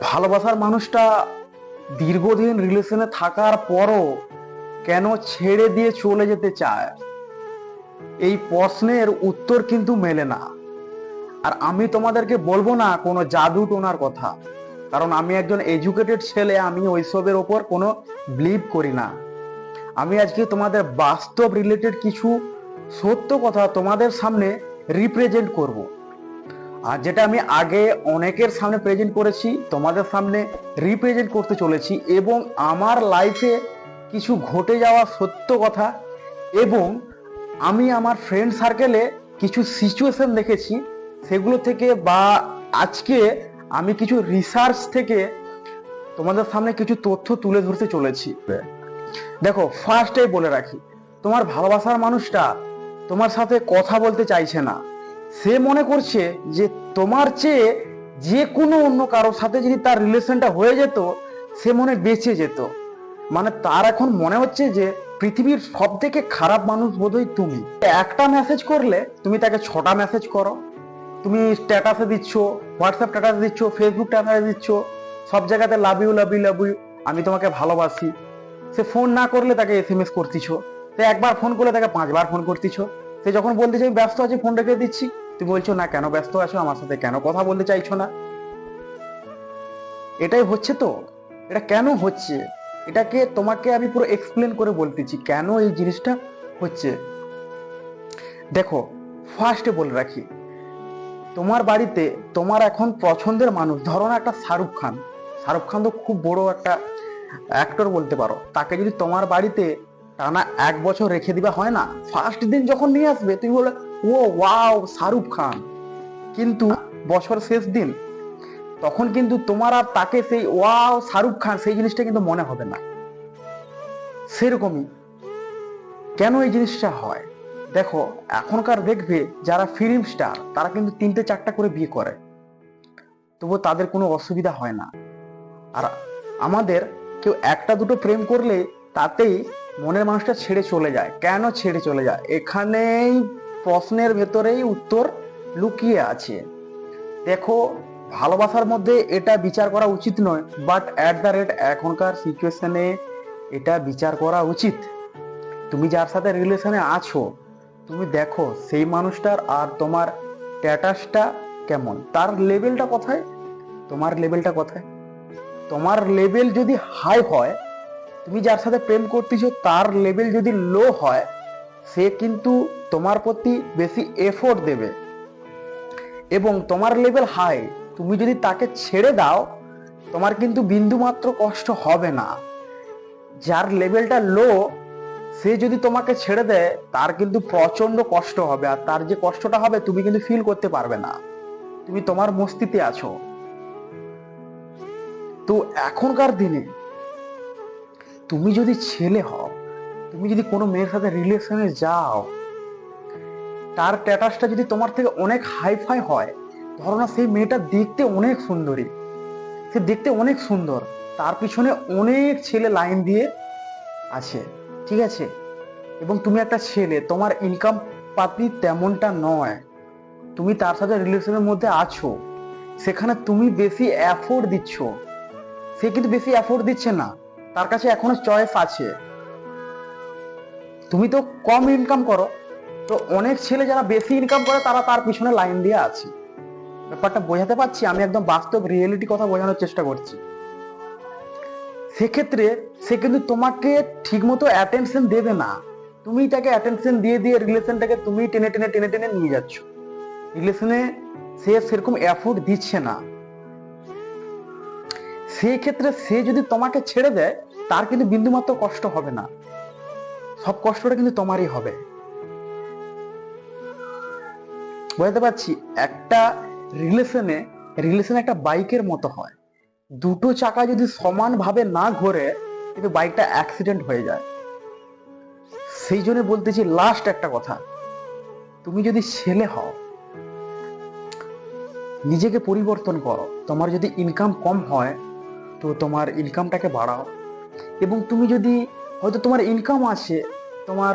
ভালোবাসার মানুষটা দীর্ঘদিন রিলেশনে থাকার পরও কেন ছেড়ে দিয়ে চলে যেতে চায়? এই প্রশ্নের উত্তর কিন্তু মেলে না। আর আমি তোমাদেরকে বলব না কোনো জাদু টোনার কথা। কারণ আমি একজন এডুকেটেড ছেলে, আমি ওইসবের ওপর কোনো বিলিভ করি না। আমি আজকে তোমাদের বাস্তব রিলেটেড কিছু সত্য কথা তোমাদের সামনে রিপ্রেজেন্ট করব। আর যেটা আমি আগে অনেকের সামনে প্রেজেন্ট করেছি, তোমাদের সামনে রিপ্রেজেন্ট করতে চলেছি এবং আমার লাইফে কিছু ঘটে যাওয়া সত্য কথা এবং আমি আমার ফ্রেন্ড সার্কেলে কিছু সিচুয়েশন দেখেছি, সেগুলো থেকে বা আজকে আমি কিছু রিসার্চ থেকে তোমাদের সামনে কিছু তথ্য তুলে ধরতে চলেছি। দেখো ফার্স্টেই বলে রাখি, তোমার ভালোবাসার মানুষটা তোমার সাথে কথা বলতে চাইছে না। সে মনে করছে যে তোমার চেয়ে যে কোনো অন্য কারোর সাথে যদি তার রিলেশনটা হয়ে যেত, সে মনে বেঁচে যেত। মানে তার এখন মনে হচ্ছে যে পৃথিবীর সব থেকে খারাপ মানুষ বোধহয় তুমি। একটা মেসেজ করলে তুমি তাকে ছটা মেসেজ করো। তুমি স্ট্যাটাসে দিচ্ছ হোয়াটসঅ্যাপ স্ট্যাটাস দিচ্ছ ফেসবুক স্ট্যাটাসে দিচ্ছ, সব জায়গাতে love you love you love you আমি তোমাকে ভালোবাসি। সে ফোন না করলে তাকে এস এম এস করতিছ। সে একবার ফোন করলে তাকে পাঁচবার ফোন করতিছ। সে যখন বলতেছে আমি ব্যস্ত আছি ফোন রেখে দিচ্ছি। তুমি বলছো না? কেন ব্যস্ত আছো আমার সাথে? কেন কথা বলতে চাইছো না? এটাই হচ্ছে তো। এটা কেন হচ্ছে? এটাকে তোমাকে আমি পুরো এক্সপ্লেন করে বলতেছি কেন এই জিনিসটা হচ্ছে। দেখো ফার্স্টে বলে রাখি, তোমার বাড়িতে তোমার এখন পছন্দের মানুষ, ধরো না একটা শাহরুখ খান। শাহরুখ খান তো খুব বড় একটা অ্যাক্টর বলতে পারো। তাকে যদি তোমার বাড়িতে টানা এক বছর রেখে দিবা হয় না? ফার্স্ট দিন যখন নিয়ে আসবে, তুমি বলে ও ওয়াও, শাহরুখ খান। কিন্তু বছর শেষ দিন, তখন কিন্তু তোমার আর তাকে সেই ওয়াও, শাহরুখ খান, সেই জিনিসটা কিন্তু মনে হবে না। সেরকমই। কেন এই জিনিসটা হয়? দেখো, এখনকার দেখবে যারা ফিল্ম স্টার তারা কিন্তু তিনটে চারটা করে বিয়ে করে। তবু তাদের কোনো অসুবিধা হয় না। আর আমাদের কেউ একটা দুটো প্রেম করলে তাতেই মনের মানুষটা ছেড়ে চলে যায়। কেন ছেড়ে চলে যায়? এখানেই প্রশ্নের ভেতরেই উত্তর লুকিয়ে আছে। দেখো, ভালোবাসার মধ্যে এটা বিচার করা উচিত নয় বাট অ্যাট দ্য রেট এখনকার সিচুয়েশনে এটা বিচার করা উচিত। তুমি যার সাথে রিলেশনে আছো, তুমি দেখো সেই মানুষটার আর তোমার স্ট্যাটাসটা কেমন। তার লেভেলটা কোথায়? তোমার লেভেলটা কোথায়? তোমার লেভেল যদি হাই হয়, তুমি যার সাথে প্রেম করতেছো, তার লেভেল যদি লো হয় সে কিন্তু তোমার প্রতি বেশি এফোর্ট দেবে। এবং তোমার লেভেল হাই তুমি যদি তাকে ছেড়ে দাও, তোমার কিন্তু বিন্দুমাত্র কষ্ট হবে না। যার লেভেলটা লো সে যদি তোমাকে ছেড়ে দেয়, তার কিন্তু প্রচণ্ড কষ্ট হবে। আর তার যে কষ্টটা হবে, তুমি কিন্তু ফিল করতে পারবে না। তুমি তোমার মস্তিতে আছো। তো এখনকার দিনে, তুমি যদি ছেলে হও তুমি যদি কোনো মেয়ের সাথে রিলেশনে যাও, তার স্ট্যাটাসটা যদি তোমার থেকে অনেক হাইফাই হয়, ধরো না সেই মেয়েটা দেখতে অনেক সুন্দরী। সে দেখতে অনেক সুন্দর, তার পিছনে অনেক ছেলে লাইন দিয়ে আছে, ঠিক আছে? এবং তুমি একটা ছেলে, তোমার ইনকাম পাতি তেমনটা নয়। তুমি তার সাথে রিলেশনের মধ্যে আছো, সেখানে তুমি বেশি এফোর্ট দিচ্ছ। সে কিন্তু বেশি এফোর্ট দিচ্ছে না, তার কাছে এখনও চয়েস আছে। তুমি তো কম ইনকাম করো। তো অনেক ছেলে যারা বেশি ইনকাম করে, তারা তার পিছনে লাইন দিয়ে আছে। ব্যাপারটা বোঝাতে পারছি, আমি একদম বাস্তব রিয়েলিটি কথা বোঝানোর চেষ্টা করছি। সেক্ষেত্রে সে কিন্তু তোমাকে ঠিকমতো অ্যাটেনশন দেবে না। তুমি তাকে অ্যাটেনশন দিয়ে দিয়ে রিলেশনটাকে তুমি টেনে টেনে টেনে টেনে নিয়ে যাচ্ছ। রিলেশনে সে সেরকম এফোর্ট দিচ্ছে না। সেই ক্ষেত্রে সে যদি তোমাকে ছেড়ে দেয়, তার কিন্তু বিন্দুমাত্র কষ্ট হবে না। সব কষ্টটা কিন্তু তোমারই হবে। বুঝতে পারছি? একটা রিলেশনে রিলেশন একটা বাইকের মতো হয়। দুটো চাকা যদি সমানভাবে না ঘোরে, কিন্তু বাইকটা অ্যাক্সিডেন্ট হয়ে যায়। সেই জন্য বলতেছি লাস্ট একটা কথা। তুমি যদি ছেলে হও, নিজেকে পরিবর্তন করো। তোমার যদি ইনকাম কম হয়, তো তোমার ইনকামটাকে বাড়াও। এবং তুমি যদি হয়তো তোমার ইনকাম আছে, তোমার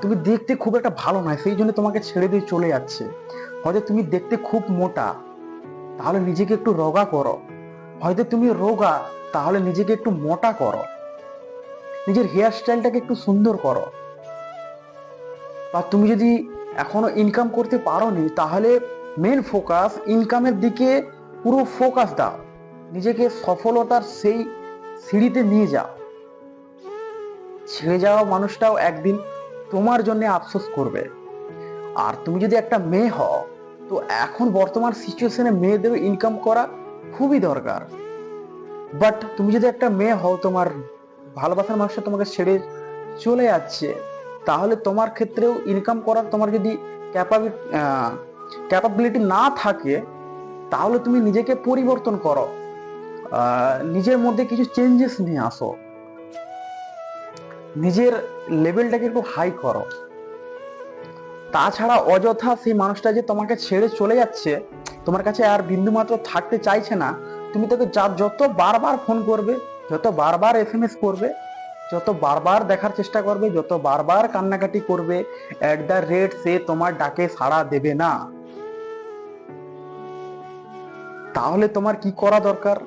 তুমি দেখতে খুব একটা ভালো নয়, সেই জন্য তোমাকে ছেড়ে দিয়ে চলে যাচ্ছে। হয়তো তুমি দেখতে খুব মোটা, তাহলে নিজেকে একটু রোগা করো। হয়তো তুমি রোগা, তাহলে নিজেকে একটু মোটা করো। নিজের হেয়ার স্টাইলটাকে একটু সুন্দর করো। বা তুমি যদি এখনও ইনকাম করতে পারো নি তাহলে মেন ফোকাস ইনকামের দিকে পুরো ফোকাস দাও। নিজেকে সফলতার সেই সিঁড়িতে নিয়ে যাও। ছেড়ে যাওয়া মানুষটাও একদিন তোমার জন্য আফসোস করবে। আর তুমি যদি একটা মেয়ে হও, তো এখন বর্তমান সিচুয়েশনে মেয়েদের ইনকাম করা খুবই দরকার। বাট তুমি যদি একটা মেয়ে হও, তোমার ভালোবাসার মানুষটা তোমাকে ছেড়ে চলে যাচ্ছে, তাহলে তোমার ক্ষেত্রেও ইনকাম করার তোমার যদি ক্যাপাবিলিটি না থাকে, তাহলে তুমি নিজেকে পরিবর্তন করো। নিজের মধ্যে কিছু চেঞ্জেস নিয়ে আসো। নিজের লেভেলটাকে একটু হাই করো। তাছাড়া অযথা সেই মানুষটা যে তোমাকে ছেড়ে চলে যাচ্ছে, তোমার কাছে আর বিন্দু মাত্র থাকতে চাইছে না, তুমি তাকে যা, যত বারবার ফোন করবে, যত বারবার এস করবে, যত বারবার দেখার চেষ্টা করবে, যত বারবার কান্নাকাটি করবে অ্যাট দ্য রেট সে তোমার ডাকে সাড়া দেবে না। তাহলে তোমার কি করা দরকার?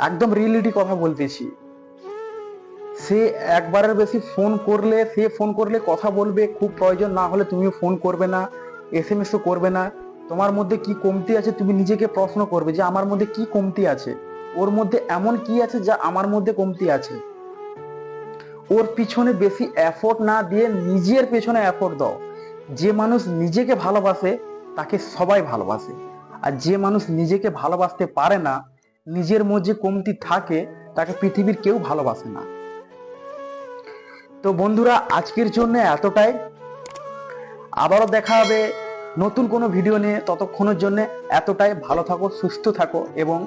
একদম রিয়েলিটি কথা বলতেছি। সে একবারের বেশি ফোন করলে, সে ফোন করলে কথা বলবে, খুব প্রয়োজন না হলে তুমিও ফোন করবে না এস এম এসও করবে না। তোমার মধ্যে কি কমতি আছে তুমি নিজেকে প্রশ্ন করবে যে আমার মধ্যে কি কমতি আছে? ওর মধ্যে এমন কি আছে যা আমার মধ্যে কমতি আছে? ওর পিছনে বেশি এফোর্ট না দিয়ে নিজের পেছনে এফোর্ট দাও। যে মানুষ নিজেকে ভালোবাসে, তাকে সবাই ভালোবাসে। আর যে মানুষ নিজেকে ভালোবাসতে পারে না নিজের মধ্যে কমতি থাকে, তাকে পৃথিবীর কেউ ভালোবাসে না। তো বন্ধুরা, আজকের জন্য এতটাই। আবারও দেখা হবে নতুন কোনো ভিডিও নিয়ে। ততক্ষণের জন্য এতটাই। ভালো থাকো, সুস্থ থাকো এবং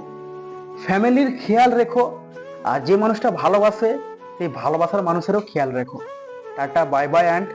ফ্যামিলির খেয়াল রেখো। আর যে মানুষটা ভালোবাসে, সেই ভালোবাসার মানুষেরও খেয়াল রেখো। Tata, bye bye, and